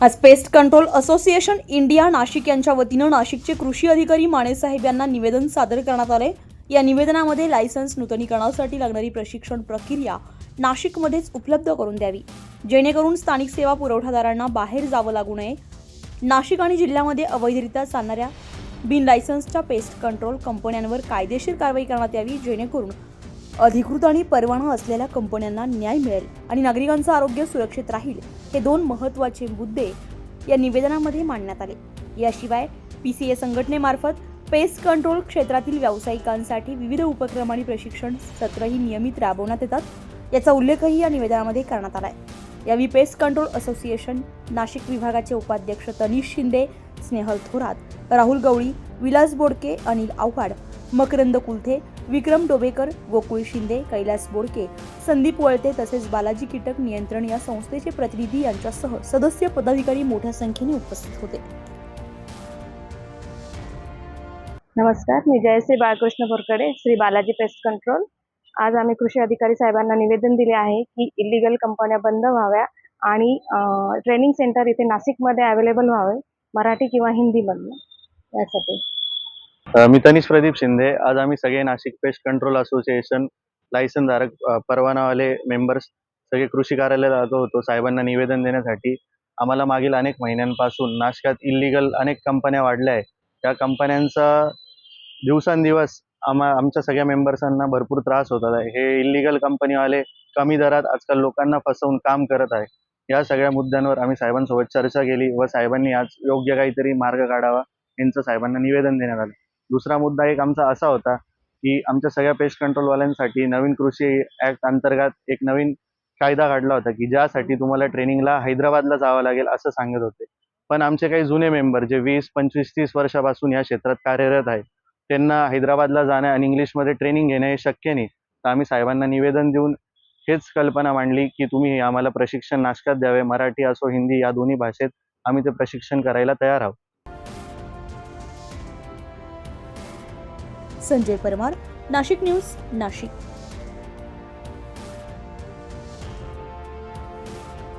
आज pest control association India Nashik यांच्या वतीनं नाशिकचे कृषी अधिकारी माणेसाहेब यांना निवेदन सादर करण्यात आले या निवेदनामध्ये लायसन्स नूतनीकरणासाठी लागणारी प्रशिक्षण प्रक्रिया नाशिकमध्येच उपलब्ध करून द्यावी. जेणेकरून स्थानिक सेवा पुरवठादारांना बाहेर जावं लागू नये. नाशिक आणि जिल्ह्यामध्ये अवैधरित्या चालणाऱ्या बिन लायसन्सच्या पेस्ट कंट्रोल कंपन्यांवर कायदेशीर कारवाई करण्यात यावी जेणेकरून अधिकृत आणि परवाना असलेल्या कंपन्यांना न्याय मिळेल आणि नागरिकांचं आरोग्य सुरक्षित राहील हे दोन महत्त्वाचे मुद्दे या निवेदनामध्ये मांडण्यात आले. याशिवाय पी सी ए संघटनेमार्फत पेस्ट कंट्रोल क्षेत्रातील व्यावसायिकांसाठी विविध उपक्रम आणि प्रशिक्षण सत्रही नियमित राबवण्यात येतात याचा उल्लेखही या निवेदनामध्ये करण्यात आला आहे यावेळी पेस्ट कंट्रोल असोसिएशन नाशिक विभागाचे उपाध्यक्ष तनिष शिंदे स्नेहल थोरात राहुल गवळी विलास बोडके अनिल आव्हाड मकरंद कुलथे विक्रम डोबेकर गोकुळ शिंदे कैलास बोडके संदीप वळते तसेच बालाजी कीटक नियंत्रण या संस्थेचे प्रतिनिधी यांच्यासह सदस्य पदाधिकारी मोठ्या संख्येने उपस्थित होते. नमस्कार मी जयश्री बाळकृष्ण बोरकडे श्री बालाजी पेस्ट कंट्रोल. आज आम्ही कृषी अधिकारी साहेबांना निवेदन दिले आहे की इलिगल कंपन्या बंद व्हाव्या आणि ट्रेनिंग सेंटर इथे नाशिकमध्ये अवेलेबल व्हावे. मराठी किंवा हिंदीमधनं यासाठी. मी तनिष प्रदीप शिंदे. आज आम्ही सगळे Nashik pest control association licence धारक परवानावाले मेंबर्स सगळे कृषी कार्यालयाला आलो होतो. साहेबांना निवेदन देण्यासाठी. आम्हाला मागील अनेक महिन्यांपासून नाशकात इलिगल अनेक कंपन्या वाढल्या आहेत त्या कंपन्यांचा दिवसांदिवस आम्हा आमच्या सगळ्या मेंबर्सांना भरपूर त्रास होत आहे. हे इलिगल कंपनीवाले कमी दरात आजकाल लोकांना फसवून काम करत आहे. या सगळ्या मुद्द्यांवर आम्ही साहेबांसोबत चर्चा केली व साहेबांनी आज योग्य काहीतरी मार्ग काढावा यांचं साहेबांना निवेदन देण्यात आलं. दुसरा मुद्दा एक आमचा असा होता की आमच्या सगळ्या पेस्ट कंट्रोलवाल्यांसाठी नवीन कृषी ऍक्ट अंतर्गत एक नवीन कायदा काढला होता की ज्यासाठी तुम्हाला ट्रेनिंगला हैदराबादला जावं लागेल असं सांगत होते. पण आमचे काही जुने मेंबर जे वीस पंचवीस तीस वर्षापासून या क्षेत्रात कार्यरत आहेत त्यांना हैदराबादला जाणं आणि इंग्लिशमध्ये ट्रेनिंग घेणं हे शक्य नाही. तर आम्ही साहेबांना निवेदन देऊन हेच कल्पना मांडली की तुम्ही आम्हाला प्रशिक्षण नाशकात द्यावे मराठी असो हिंदी या दोन्ही भाषेत आम्ही ते प्रशिक्षण करायला तयार आहोत. संजय परमार नाशिक न्यूज नाशिक.